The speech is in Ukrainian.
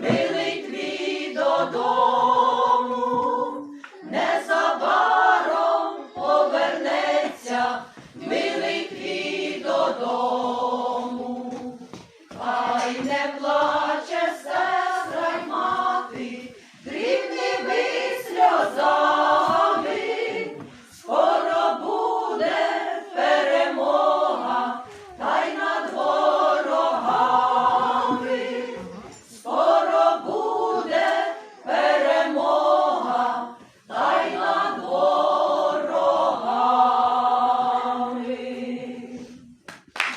милий твій додому, незабаром повернеться, милий твій додому, хай не плаче.